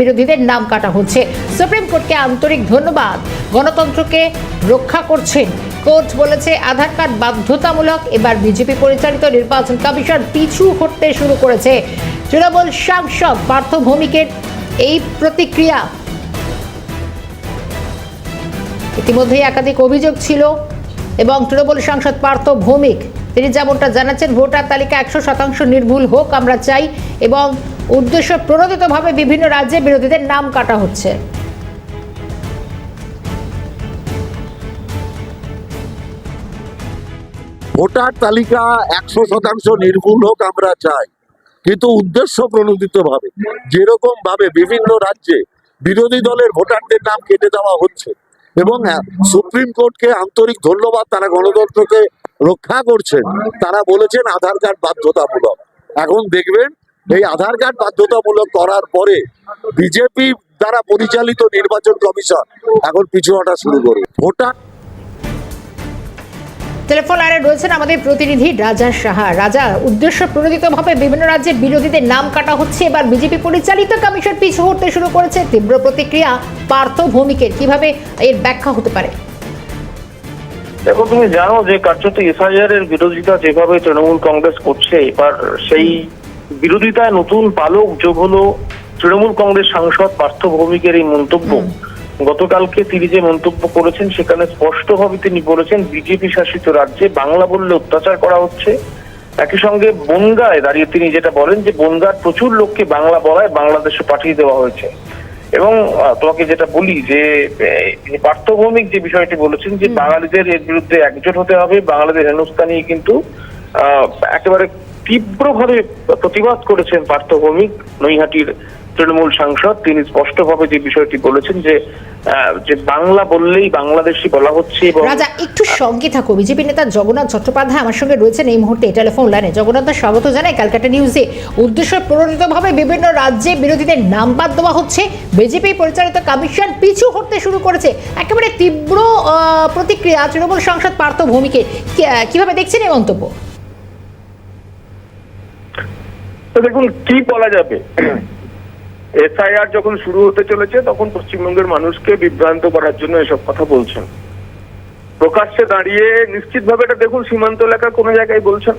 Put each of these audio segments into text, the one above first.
বিরোধীদের নাম কাটা হচ্ছে। সুপ্রিম কোর্টকে আন্তরিক ধন্যবাদ। গণতন্ত্রকে রক্ষা করছেন। কোর্ট বলেছে, আধার কার্ড বাধ্যতামূলক। এবার বিজেপি পরিচালিত নির্বাচন কমিশন পিছু হটতে শুরু করেছে। তৃণমূল সাংসদ পার্থ ভৌমিকের এই প্রতিক্রিয়া। ইতিমধ্যেই একাধিক অভিযোগ ছিল এবং তৃণমূল সাংসদ পার্থ ভৌমিক। তিনি যেমনটা জানাচ্ছেন, ভোটার তালিকা একশো শতাংশ নির্ভুল হোক, আমরা চাই। এবং উদ্দেশ্য প্রণোদিতভাবে বিভিন্ন রাজ্যে বিরোধীদের নাম কাটা হচ্ছে। ভোটার তালিকা একশো শতাংশ নির্ভুল হোক আমরা চাই, কিন্তু উদ্দেশ্য প্রণোদিত ভাবে যেরকম ভাবে বিভিন্ন রাজ্যে বিরোধী দলের ভোটারদের নাম কেটে দেওয়া হচ্ছে এবং সুপ্রিম কোর্টকে আন্তরিক ধন্যবাদ তারা গণতন্ত্রকে রক্ষা করছেন, তারা বলেছেন আধার কার্ড বাধ্যতামূলক। এখন দেখবেন এই আধার কার্ড বাধ্যতামূলক করার পরে বিজেপি দ্বারা পরিচালিত নির্বাচন কমিশন এখন পিছু হটা শুরু করবে। ভোটার টেলিফোন লাইনে রয়েছেন আমাদের প্রতিনিধি রাজা সাহা। রাজা উদ্দেশ্য প্রণোদিতভাবে বিভিন্ন রাজ্যে বিরোধীদের নাম কাটা হচ্ছে। এবার বিজেপি পরিচালিত কমিশন পিছু হতে শুরু করেছে। তীব্র প্রতিক্রিয়া পার্থ ভৌমিকের। কীভাবে এর ব্যাখ্যা হতে পারে? দেখো তুমি জানো যে কার্যত এসআইআর এর বিরোধিতা যেভাবে তৃণমূল কংগ্রেস করছে এবার সেই বিরোধিতায় নতুন পালক যোগ হলো তৃণমূল কংগ্রেস সাংসদ পার্থ ভৌমিকের এই মন্তব্য। গতকালকে তিনি যে মন্তব্য করেছেন সেখানে স্পষ্টভাবে তিনি বলেছেন বিজেপি শাসিত রাজ্যে বাংলা বললে অত্যাচার করা হচ্ছে। একই সঙ্গে বনগায় দাঁড়িয়ে তিনি যেটা বলেন যে বনগার প্রচুর লোককে বাংলা বলায় বাংলাদেশে পাঠিয়ে দেওয়া হয়েছে। এবং তোমাকে যেটা বলি যে পার্থভৌমিক যে বিষয়টি বলেছেন যে বাঙালিদের এর বিরুদ্ধে একজোট হতে হবে। বাঙালিদের হেনস্থা নিয়ে কিন্তু আহ, একেবারে তীব্রভাবে প্রতিবাদ করেছেন পার্থভৌমিক নৈহাটির তৃণমূল সাংসদ। তিনি স্পষ্টভাবে যে বিষয়টি বলেছেন যে যে বাংলা বললেই বাংলাদেশি বলা হচ্ছে এবং রাজা, একটু সঙ্গে থাকো। বিজেপি নেতা জগন্নাথ চট্টোপাধ্যায় আমার সঙ্গে রয়েছেন এই মুহূর্তে টেলিফোন লাইনে। জগন্নাথ দা, স্বাগত জানাই ক্যালকাটা নিউজে। উদ্দেশ্য প্রণোদিতভাবে বিভিন্ন রাজ্যে বিরোধীদের নাম বাদ দেওয়া হচ্ছে। বিজেপি পরিচালিত কমিশন পিছু হটতে শুরু করেছে। একেবারে তীব্র প্রতিক্রিয়া তৃণমূল সাংসদ পার্থ ভৌমিকে কীভাবে দেখছেন এই মন্তব্য? তো দেখুন, কি বলা যাবে? এসআইআর যখন শুরু হতে চলেছে, তখন পশ্চিমবঙ্গের মানুষকে বিভ্রান্ত করার জন্য এসব কথা বলছেন। প্রকাশ্যে দাঁড়িয়ে নিশ্চিতভাবে এটা দেখুন, সীমান্ত এলাকার কোনো জায়গায় বলছেন।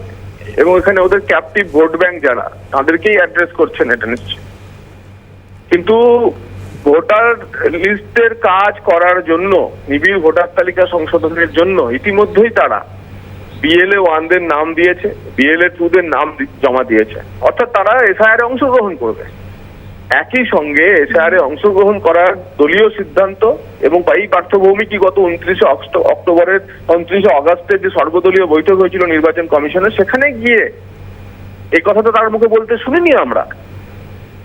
এবং এখানে ওদের ক্যাপটিভ ভোট ব্যাংক যারা, তাদেরকেই অ্যাড্রেস করছেন এটা নিশ্চয় কিন্তু ভোটার লিস্টের কাজ করার জন্য, নিবিড় ভোটার তালিকা সংশোধনের জন্য, ইতিমধ্যেই তারা বিএলএ ওয়ানদের নাম দিয়েছে বিএলএ টুদের নাম জমা দিয়েছে। অর্থাৎ তারা এসআইআর অংশগ্রহণ করবে। একই সঙ্গে এসআইআর এ অংশগ্রহণ করার দলীয় সিদ্ধান্ত এবং এই পার্থভূমি কি গত উনত্রিশে অক্টোবরের উনত্রিশে অগস্টের যে সর্বদলীয় বৈঠক হয়েছিল নির্বাচন কমিশনের, সেখানে গিয়ে এই কথা তো তার মুখে বলতে শুনিনি আমরা।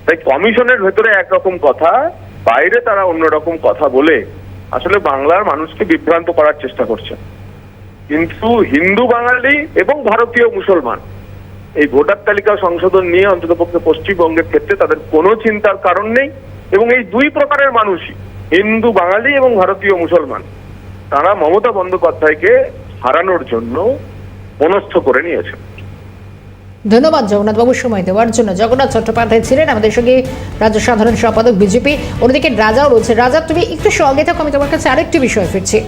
তাই কমিশনের ভেতরে একরকম কথা, বাইরে তারা অন্যরকম কথা বলে আসলে বাংলার মানুষকে বিভ্রান্ত করার চেষ্টা করছে কিন্তু হিন্দু বাঙালি এবং ভারতীয় মুসলমান এই ভোটার তালিকা সংশোধন নিয়ে অন্ততপক্ষে পশ্চিমবঙ্গের ক্ষেত্রে তাদের কোনো চিন্তার কারণ নেই এবং এই দুই প্রকারের মানুষই, হিন্দু বাঙালি এবং ভারতীয় মুসলমান, তারা মমতা বন্দ্যোপাধ্যায়কে হারানোর জন্য মনস্থ করে নিয়েছে ধন্যবাদ জগন্নাথ বাবু সময় দেওয়ার জন্য। জগন্নাথ চট্টোপাধ্যায় ছিলেন আমাদের সঙ্গে রাজ্য সাধারণ সম্পাদক, বিজেপি, অন্যদিকে রাজাও রয়েছে। রাজা, তুমি একটু সঙ্গে থাকো, আমি তোমার কাছে আরেকটি বিষয় ফিরছি।